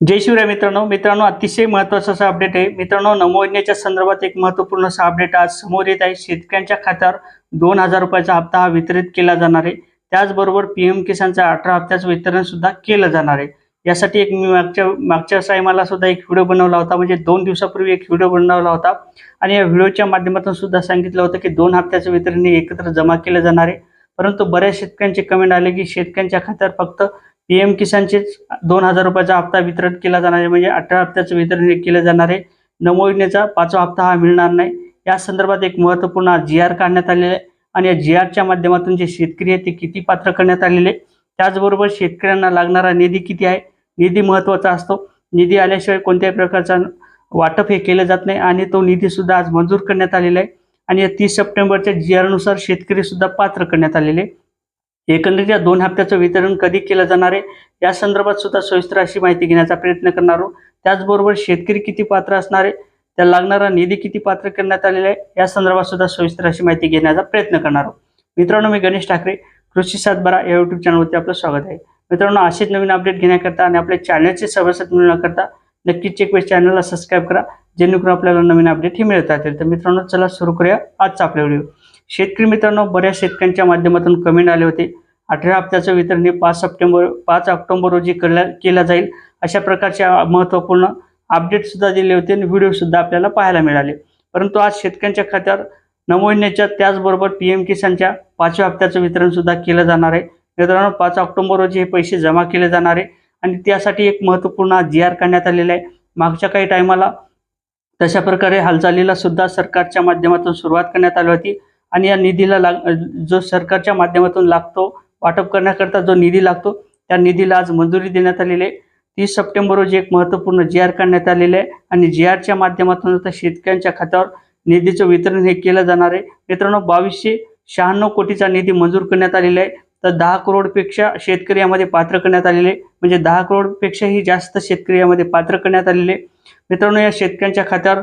जय शिवराय मित्रांनो. मित्रांनो अतिशय महत्त्वाचा असा अपडेट आहे. मित्रांनो नमोजनेच्या संदर्भात एक महत्त्वपूर्ण असा अपडेट आज समोर येत आहे. शेतकऱ्यांच्या खात्यावर दोन हजार रुपयाचा हप्ता हा वितरित केला जाणार आहे. त्याचबरोबर पीएम किसानचा अठरा हप्त्याचं वितरण सुद्धा केलं जाणार आहे. यासाठी एक मी मागच्या मागच्या टायमाला सुद्धा एक व्हिडिओ बनवला होता. म्हणजे दोन दिवसापूर्वी एक व्हिडिओ बनवला होता. आणि या व्हिडिओच्या माध्यमातून सुद्धा सांगितलं होतं की दोन हप्त्याचं वितरण हे एकत्र जमा केलं जाणार आहे. परंतु बऱ्याच शेतकऱ्यांचे कमेंट आले की शेतकऱ्यांच्या खात्यावर फक्त पीएम किसानचेच दोन हजार रुपयाचा हप्ता वितरण केला जाणार आहे. म्हणजे अठरा हप्त्याचं वितरण हे केलं जाणार आहे. नमो योजनेचा पाचवा हप्ता हा मिळणार नाही. या संदर्भात एक महत्त्वपूर्ण जी आर काढण्यात आलेलं आहे आणि या जी आरच्या माध्यमातून जे शेतकरी आहे ते किती पात्र करण्यात आलेले आहे. त्याचबरोबर शेतकऱ्यांना लागणारा निधी किती आहे? निधी महत्त्वाचा असतो. निधी आल्याशिवाय कोणत्याही प्रकारचा वाटप हे केलं जात नाही आणि तो निधीसुद्धा आज मंजूर करण्यात आलेला आहे. आणि या तीस सप्टेंबरच्या जी आरनुसार शेतकरीसुद्धा पात्र करण्यात आलेले आहे. एकंदरीत या दोन हप्त्याचं वितरण कधी केलं जाणार आहे? या संदर्भात सुद्धा सविस्तर अशी माहिती घेण्याचा प्रयत्न करणार आहोत. त्याचबरोबर शेतकरी किती पात्र असणार आहे? त्याला लागणारा निधी किती पात्र करण्यात आलेला आहे? या संदर्भात सुद्धा सविस्तर अशी माहिती घेण्याचा प्रयत्न करणार आहोत. मित्रांनो मी गणेश ठाकरे कृषी सातबारा या युट्यूब चॅनलवरती आपलं स्वागत आहे. मित्रांनो असेच नवीन अपडेट घेण्याकरता आणि आपल्या चॅनलचे सभासद मिळवण्याकरता नक्कीच एक वेळ चॅनलला सबस्क्राईब करा. जेणेकरून आपल्याला नवीन अपडेट हे मिळत राहतील. तर मित्रांनो चला सुरू करूया आजचा आपला व्हिडिओ शेतकरी मित्रांनो बऱ्याच शेतकऱ्यांच्या माध्यमातून कमेंट आले होते. अठरा हप्त्याचं वितरण हे पाच सप्टेंबर पाच ऑक्टोबर रोजी केल्या केला जाईल. अशा प्रकारच्या महत्त्वपूर्ण अपडेटसुद्धा दिले होते आणि व्हिडिओसुद्धा आपल्याला पाहायला मिळाले. परंतु आज शेतकऱ्यांच्या खात्यावर नमो त्याचबरोबर पी एम किसानच्या पाचव्या हप्त्याचं वितरणसुद्धा केलं जाणार आहे. मित्रांनो पाच ऑक्टोंबर रोजी हे पैसे जमा केले जाणार आहे. आणि त्यासाठी एक महत्त्वपूर्ण जी आर काढण्यात आलेला आहे. मागच्या काही टायमाला तशा प्रकारे हालचालीला सुद्धा सरकारच्या माध्यमातून सुरुवात करण्यात आली होती. आणि या निधीला लाग जो सरकारच्या माध्यमातून लागतो वाटप करण्याकरता जो निधी लागतो त्या निधीला आज मंजुरी देण्यात आलेली आहे. तीस सप्टेंबर रोजी एक महत्त्वपूर्ण जी आर काढण्यात आलेले आहे. आणि जी आरच्या माध्यमातून आता शेतकऱ्यांच्या खात्यावर निधीचं वितरण हे केलं जाणार आहे. मित्रांनो बावीसशे शहाण्णव कोटीचा निधी मंजूर करण्यात आलेला आहे. तर दहा करोडपेक्षा शेतकरी यामध्ये पात्र करण्यात आलेले. म्हणजे दहा करोडपेक्षाही जास्त शेतकरी यामध्ये पात्र करण्यात आलेले. मित्रांनो या शेतकऱ्यांच्या खात्यावर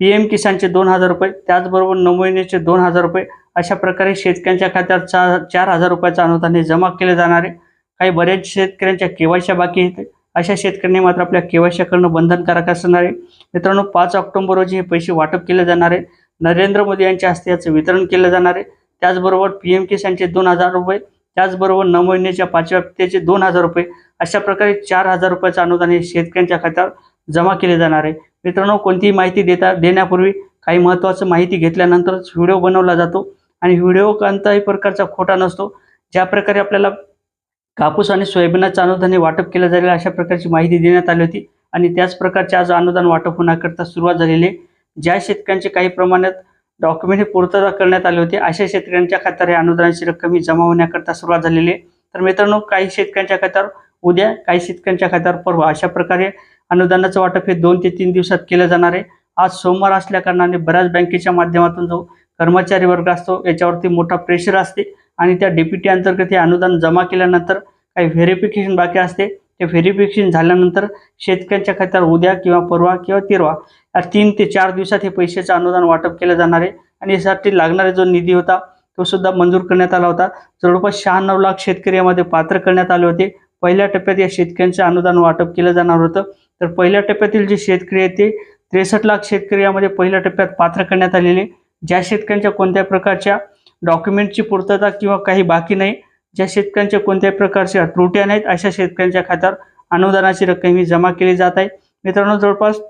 पी एम किसानचे दोन हजार रुपये त्याचबरोबर नमो दोन हजार रुपये अशा प्रकारे शेतकऱ्यांच्या खात्यावर चार चार हजार रुपयाचं अनुदान हे जमा केले जाणार आहे. काही बऱ्याच शेतकऱ्यांच्या केवायशा बाकी आहेत. अशा शेतकऱ्यांनी मात्र आपल्या केवायशा करणं बंधनकारक असणार आहे. मित्रांनो पाच ऑक्टोबर रोजी हे पैसे वाटप केले जाणार आहे. नरेंद्र मोदी यांच्या हस्ते याचं वितरण केलं जाणार आहे. त्याचबरोबर पी एम किसानचे दोन हजार रुपये त्याचबरोबर नऊ महिन्याच्या पाचव्या हप्त्याचे दोन हजार रुपये अशा प्रकारे चार हजार रुपयाचं अनुदान हे शेतकऱ्यांच्या खात्यावर जमा केले जाणार आहे. मित्रांनो कोणतीही माहिती देता देण्यापूर्वी काही महत्त्वाचं माहिती घेतल्यानंतरच व्हिडिओ बनवला जातो आणि व्हिडिओ कोणताही प्रकारचा खोटा नसतो. ज्या प्रकारे आपल्याला कापूस आणि सोयाबीनाचं अनुदान हे वाटप केलं जाईल अशा प्रकारची माहिती देण्यात आली होती आणि त्याच प्रकारचे आज अनुदान वाटप होण्याकरता सुरुवात झालेली आहे. ज्या शेतकऱ्यांचे काही प्रमाणात डॉक्युमेंट हे पूर्तता करण्यात आले होते. अशा शेतकऱ्यांच्या खात्यावर हे अनुदानाची रक्कम ही जमा होण्याकरता सुरुवात झालेली आहे. तर मित्रांनो काही शेतकऱ्यांच्या खात्यावर उद्या काही शेतकऱ्यांच्या खात्यावर परवा अशा प्रकारे अनुदानाचं वाटप हे दोन ते तीन दिवसात केलं जाणार आहे. आज सोमवार असल्या कारणाने बऱ्याच बँकेच्या माध्यमातून जो कर्मचारी वर्ग असतो याच्यावरती मोठा प्रेशर असते आणि त्या डीपीटी अंतर्गत हे अनुदान जमा केल्यानंतर काही व्हेरिफिकेशन बाकी असते. ते व्हेरिफिकेशन झाल्यानंतर शेतकऱ्यांच्या खात्यावर उद्या किंवा परवा किंवा तेरवा या तीन ते चार दिवसात हे पैशाचं अनुदान वाटप केलं जाणार आहे. आणि यासाठी लागणारा जो निधी होता तो सुद्धा मंजूर करण्यात आला होता. जवळपास शहाण्णव लाख शेतकरी यामध्ये पात्र करण्यात आले होते. पहिल्या टप्प्यात या शेतकऱ्यांचं अनुदान वाटप केलं जाणार होतं. तर पहिल्या टप्प्यातील जे शेतकरी आहेत ते त्रेसष्ट लाख शेतकरी यामध्ये पहिल्या टप्प्यात पात्र करण्यात आलेले. ज्या शेतकऱ्यांच्या कोणत्या प्रकारच्या डॉक्युमेंटची पूर्तता किंवा काही बाकी नाही ज्या शेतकऱ्यांच्या कोणत्याही प्रकारच्या त्रुट्या नाहीत अशा शेतकऱ्यांच्या खात्यावर अनुदानाची रक्कम ही जमा केली जात आहे. मित्रांनो जवळपास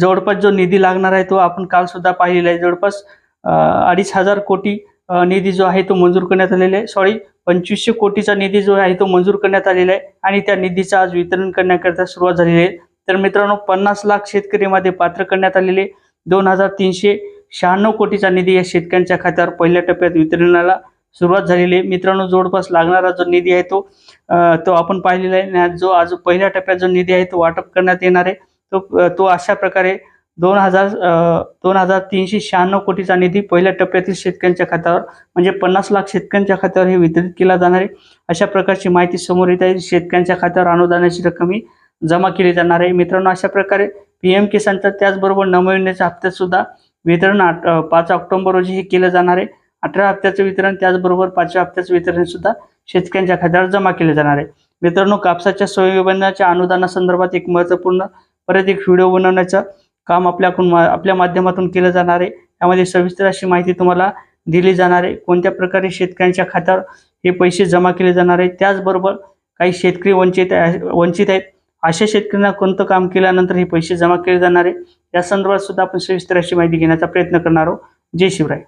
जवळपास जो निधी लागणार आहे तो आपण काल सुद्धा पाहिलेला आहे. जवळपास अडीच हजार कोटी निधी जो आहे तो मंजूर करण्यात आलेला आहे. सॉरी पंचवीसशे कोटीचा निधी जो आहे तो मंजूर करण्यात आलेला आहे आणि त्या निधीचं आज वितरण करण्याकरता सुरुवात झालेली आहे. तर मित्रांनो पन्नास लाख शेतकरीमध्ये पात्र करण्यात आलेले दोन हजार तीनशे शहाण्णव कोटीचा निधी या शेतकऱ्यांच्या खात्यावर पहिल्या टप्प्यात वितरणाला सुरुवात झालेली आहे. मित्रांनो जवळपास लागणारा जो निधी आहे तो तो आपण पाहिलेला आहे. आणि जो आज पहिल्या टप्प्यात जो निधी आहे तो वाटप करण्यात येणार आहे. तो तो अशा प्रकारे दोन हजार दोन हजार तीनशे शहाण्णव कोटीचा निधी पहिल्या टप्प्यातील शेतकऱ्यांच्या खात्यावर म्हणजे पन्नास लाख शेतकऱ्यांच्या खात्यावर हे वितरित केला जाणार आहे. अशा प्रकारची माहिती समोर येत आहे. शेतकऱ्यांच्या खात्यावर अनुदानाची रक्कम ही जमा केली जाणार आहे. मित्रांनो अशा प्रकारे पी एम किसानचा त्याचबरोबर नमविण्याच्या हप्त्यात सुद्धा वितरण आठ पाच ऑक्टोबर रोजी हे केलं जाणार आहे. अठरा हप्त्याचं वितरण त्याचबरोबर पाचव्या हप्त्याचं वितरण सुद्धा शेतकऱ्यांच्या खात्यावर जमा केले जाणार आहे. मित्रांनो कापसाच्या सोयाबीनाच्या अनुदानासंदर्भात एक महत्त्वपूर्ण परत एक व्हिडिओ बनवण्याचं काम आपल्याकडून मा- आपल्या माध्यमातून केलं जाणार आहे. त्यामध्ये सविस्तर अशी माहिती तुम्हाला दिली जाणार आहे. कोणत्या प्रकारे शेतकऱ्यांच्या खात्यावर हे पैसे जमा केले जाणार आहे त्याचबरोबर काही शेतकरी वंचित आहे वंचित आहेत अशा शेतकऱ्यांना कोणतं काम केल्यानंतर हे पैसे जमा केले जाणार आहे? या संदर्भात सुद्धा आपण सविस्तर अशी माहिती घेण्याचा प्रयत्न करणार आहोत. जय शिवराय.